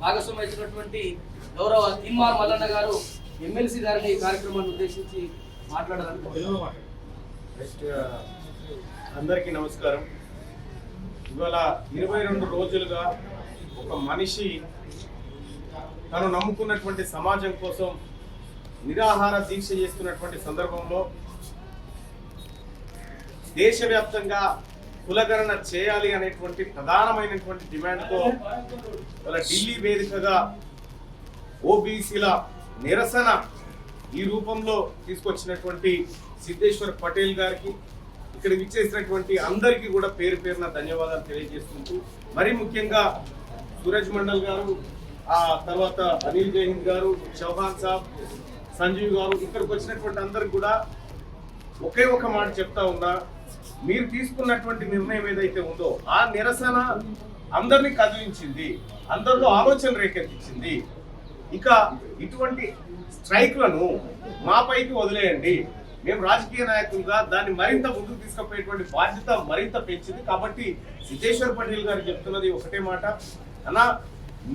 భాగస్వామ్యం ఇచ్చినటువంటి గౌరవ తిమ్మార్ మల్లన్న గారు ఎమ్మెల్సీ గారిని ఈ కార్యక్రమాన్ని ఉద్దేశించి మాట్లాడాలనుకుంటున్నాను uh, అందరికీ నమస్కారం. ఇవాళ ఇరవై రెండు రోజులుగా ఒక మనిషి తను నమ్ముకున్నటువంటి సమాజం కోసం నిరాహార దీక్ష చేస్తున్నటువంటి సందర్భంలో దేశవ్యాప్తంగా కులగణన చేయాలి అనేటువంటి ప్రధానమైనటువంటి డిమాండ్తో ఇవాళ ఢిల్లీ వేదికగా ఓబీసీల నిరసన ఈ రూపంలో తీసుకొచ్చినటువంటి సిద్ధేశ్వర్ పటేల్ గారికి ఇక్కడ విచ్చేసినటువంటి అందరికీ కూడా పేరు పేరున ధన్యవాదాలు తెలియజేసుకుంటూ మరీ ముఖ్యంగా సూరజ్ మండల్ గారు ఆ తర్వాత అనిల్ జైహింద్ గారు చౌహాన్ సాబ్ సంజీవ్ గారు ఇక్కడికి వచ్చినటువంటి అందరికి కూడా ఒకే ఒక మాట చెప్తా ఉన్నా మీరు తీసుకున్నటువంటి నిర్ణయం ఏదైతే ఉందో ఆ నిరసన అందరినీ కదిలించింది. అందరిలో ఆలోచన రేకెత్తించింది. ఇక ఇటువంటి స్ట్రైక్లను మాపైకి వదిలేయండి. మేము రాజకీయ నాయకులుగా దాన్ని మరింత ముందుకు తీసుకుపోయేటువంటి బాధ్యత మరింత పెంచింది. కాబట్టి సిద్ధేశ్వర్ పటేల్ గారు చెప్తున్నది ఒకటే మాట. అన్నా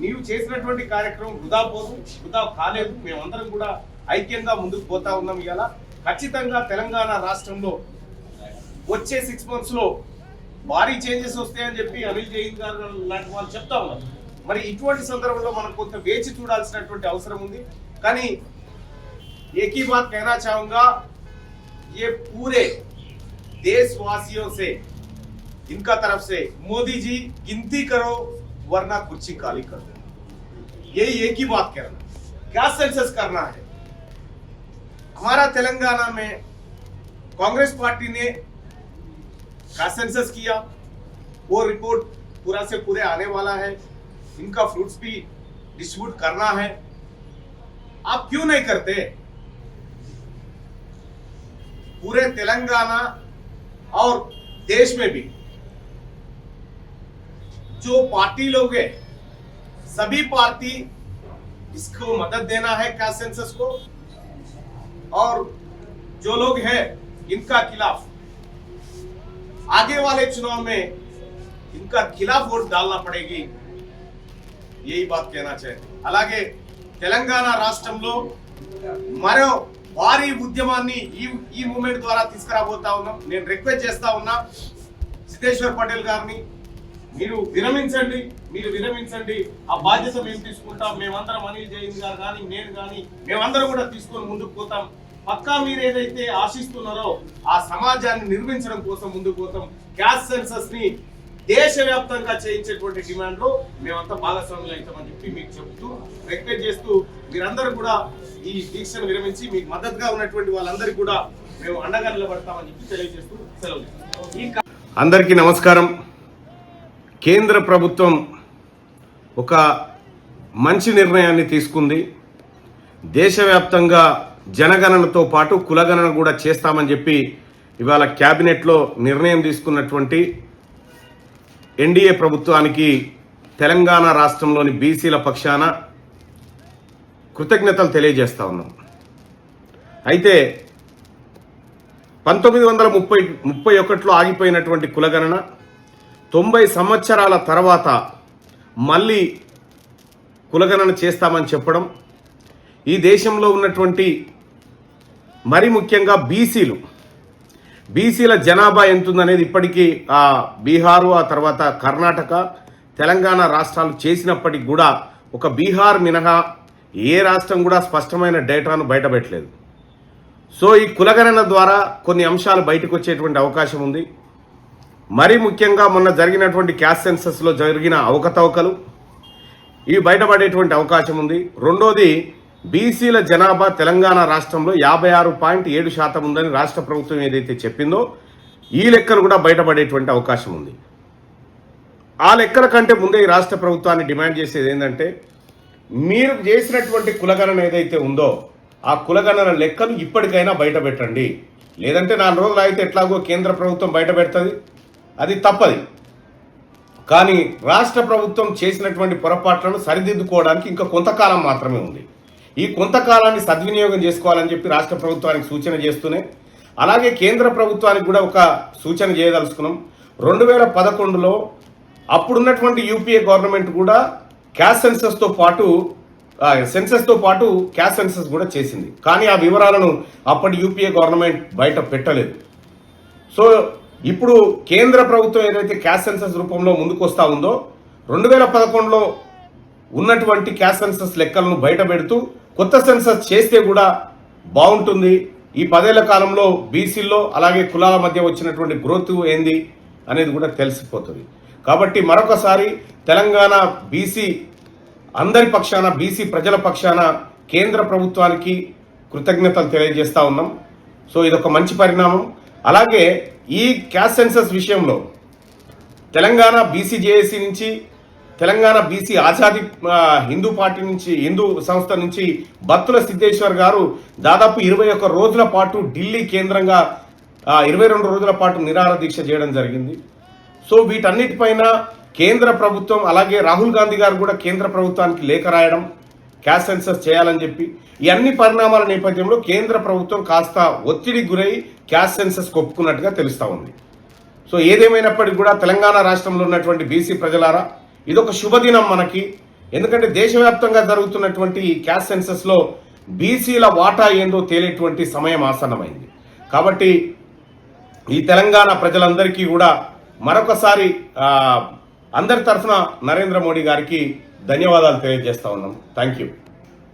నీవు చేసినటువంటి కార్యక్రమం వృధా పోదు వృధా కాలేదు. మేమందరం కూడా ఐక్యంగా ముందుకు పోతా ఉన్నాం ఇవాళ ఖచ్చితంగా తెలంగాణ రాష్ట్రంలో వచ్చే సిక్స్ మంత్స్ లో భారీ చేంజెస్ వస్తాయని చెప్పి అనిల్ జైన్ గారు లాంటి వాళ్ళు చెప్తా ఉన్నారు మరి ఇటువంటి సందర్భంలో మనం కొంత వేచి చూడాల్సినటువంటి అవసరం ఉంది కానీ एक ही बात कहना चाहूंगा ये पूरे देशवासियों से इनका तरफ से मोदी जी गिनती करो वरना कुर्सी काली कर दो यही एक ही बात कहना क्या सेंसस करना है हमारा तेलंगाना में कांग्रेस पार्टी ने का सेंसस किया। वो रिपोर्ट पूरा से पूरे आने वाला है। इनका फ्रूट्स भी डिस्ट्रीब्यूट करना है। आप क्यों नहीं करते? पूरे तेलंगाना और देश में भी जो पार्टी लोग हैं, सभी पार्टी इसको मदद देना है क्या सेंसस को। और जो लोग हैं, इनका खिलाफ आगे वाले चुनाव में इनका खिलाफ वोट डालना पड़ेगी यही बात कहना चाहिए అలాగే తెలంగాణ రాష్ట్రంలో మరో భారీ ఉద్యమాన్ని ఈ ఈ మూమెంట్ ద్వారా తీసుకురాబోతా ఉన్నాం నేను రిక్వెస్ట్ చేస్తా ఉన్నా సిద్ధేశ్వర్ పటేల్ గారిని మీరు విరమించండి మీరు విరమించండి ఆ బాధ్యత మేము తీసుకుంటాం మేమందరం అనిల్ జైన్ గారు కానీ నేను కానీ మేమందరం కూడా తీసుకొని ముందుకు పోతాం పక్కా మీరు ఏదైతే ఆశిస్తున్నారో ఆ సమాజాన్ని నిర్మించడం కోసం ముందుకు పోతాం. గ్యాస్ సెన్సస్ని దేశవ్యాప్తంగా చేయించేటువంటి డిమాండ్లో మేమంతా భాగస్వాములు అవుతామని చెప్పి మీకు చెబుతూ రిక్వెస్ట్ చేస్తూ మీరందరూ కూడా ఈ దీక్షను విరమించి మీకు మద్దతుగా ఉన్నటువంటి వాళ్ళందరికీ కూడా మేము అండగా నిలబడతామని చెప్పి తెలియజేస్తూ సెలవు అందరికీ నమస్కారం. కేంద్ర ప్రభుత్వం ఒక మంచి నిర్ణయాన్ని తీసుకుంది. దేశవ్యాప్తంగా జనగణనతో పాటు కులగణన కూడా చేస్తామని చెప్పి ఇవాళ క్యాబినెట్లో నిర్ణయం తీసుకున్నటువంటి ఎన్డీఏ ప్రభుత్వానికి తెలంగాణ రాష్ట్రంలోని బీసీల పక్షాన కృతజ్ఞతలు తెలియజేస్తా ఉన్నాం. అయితే పంతొమ్మిది వందల ముప్పై ముప్పై ఒకటిలో ఆగిపోయినటువంటి కులగణన తొంభై సంవత్సరాల తర్వాత మళ్ళీ కులగణన చేస్తామని చెప్పడం ఈ దేశంలో ఉన్నటువంటి మరి ముఖ్యంగా బీసీలు. బీసీల జనాభా ఎంతుందనేది ఇప్పటికీ ఆ బీహారు ఆ తర్వాత కర్ణాటక తెలంగాణ రాష్ట్రాలు చేసినప్పటికి కూడా ఒక బీహార్ మినహా ఏ రాష్ట్రం కూడా స్పష్టమైన డేటాను బయటపెట్టలేదు. సో ఈ కులగణన ద్వారా కొన్ని అంశాలు బయటకు వచ్చేటువంటి అవకాశం ఉంది. మరీ ముఖ్యంగా మొన్న జరిగినటువంటి క్యాస్ సెన్సస్లో జరిగిన అవకతవకలు ఇవి బయటపడేటువంటి అవకాశం ఉంది. రెండోది బీసీల జనాభా తెలంగాణ రాష్ట్రంలో యాభై ఆరు పాయింట్ ఏడు శాతం ఉందని రాష్ట్ర ప్రభుత్వం ఏదైతే చెప్పిందో ఈ లెక్కలు కూడా బయటపడేటువంటి అవకాశం ఉంది. ఆ లెక్కల కంటే ముందే ఈ రాష్ట్ర ప్రభుత్వాన్ని డిమాండ్ చేసేది ఏంటంటే మీరు చేసినటువంటి కులగణన ఏదైతే ఉందో ఆ కులగణన లెక్కలు ఇప్పటికైనా బయట పెట్టండి లేదంటే నాలుగు రోజులు అయితే ఎట్లాగో కేంద్ర ప్రభుత్వం బయట పెడుతుంది అది తప్పది. కానీ రాష్ట్ర ప్రభుత్వం చేసినటువంటి పొరపాట్లను సరిదిద్దుకోవడానికి ఇంకా కొంతకాలం మాత్రమే ఉంది. ఈ కొంతకాలాన్ని సద్వినియోగం చేసుకోవాలని చెప్పి రాష్ట్ర ప్రభుత్వానికి సూచన చేస్తూనే అలాగే కేంద్ర ప్రభుత్వానికి కూడా ఒక సూచన చేయదలుచుకున్నాం. రెండు వేల పదకొండులో అప్పుడున్నటువంటి యూపీఏ గవర్నమెంట్ కూడా క్యాష్ సెన్సెస్తో పాటు సెన్సెస్తో పాటు క్యాష్ సెన్సెస్ కూడా చేసింది. కానీ ఆ వివరాలను అప్పటి యూపీఏ గవర్నమెంట్ బయట పెట్టలేదు. సో ఇప్పుడు కేంద్ర ప్రభుత్వం ఏదైతే క్యాష్ సెన్సెస్ రూపంలో ముందుకు వస్తూ ఉందో రెండు వేల పదకొండులో ఉన్నటువంటి క్యాష్ సెన్సెస్ లెక్కలను బయట పెడుతూ కొత్త సెన్సస్ చేస్తే కూడా బాగుంటుంది. ఈ పదేళ్ళ కాలంలో బీసీల్లో అలాగే కులాల మధ్య వచ్చినటువంటి గ్రోత్ ఏంది అనేది కూడా తెలిసిపోతుంది. కాబట్టి మరొకసారి తెలంగాణ బీసీ అందరి పక్షాన బీసీ ప్రజల పక్షాన కేంద్ర ప్రభుత్వానికి కృతజ్ఞతలు తెలియజేస్తూ ఉన్నాం. సో ఇదొక మంచి పరిణామం. అలాగే ఈ క్యాష్ సెన్సస్ విషయంలో తెలంగాణ బీసీజేఏసీ నుంచి తెలంగాణ బీసీ ఆజాది హిందూ పార్టీ నుంచి హిందూ సంస్థ నుంచి బత్తుల సిద్ధేశ్వర్ గారు దాదాపు ఇరవై ఒక్క రోజుల పాటు ఢిల్లీ కేంద్రంగా ఇరవై రెండు రోజుల పాటు నిరాహార దీక్ష చేయడం జరిగింది. సో వీటన్నిటిపైన కేంద్ర ప్రభుత్వం అలాగే రాహుల్ గాంధీ గారు కూడా కేంద్ర ప్రభుత్వానికి లేఖ రాయడం క్యాష్ సెన్సస్ చేయాలని చెప్పి ఈ అన్ని పరిణామాల నేపథ్యంలో కేంద్ర ప్రభుత్వం కాస్త ఒత్తిడికి గురై క్యాష్ సెన్సస్ ఒప్పుకున్నట్టుగా తెలుస్తూ ఉంది. సో ఏదేమైనప్పటికీ కూడా తెలంగాణ రాష్ట్రంలో ఉన్నటువంటి బీసీ ప్రజలారా ఇదొక శుభదినం మనకి. ఎందుకంటే దేశవ్యాప్తంగా జరుగుతున్నటువంటి ఈ క్యాష్ సెన్సెస్లో బీసీల వాటా ఏందో తేలేటువంటి సమయం ఆసన్నమైంది. కాబట్టి ఈ తెలంగాణ ప్రజలందరికీ కూడా మరొకసారి అందరి తరఫున నరేంద్ర మోడీ గారికి ధన్యవాదాలు తెలియజేస్తా ఉన్నాం. Thank you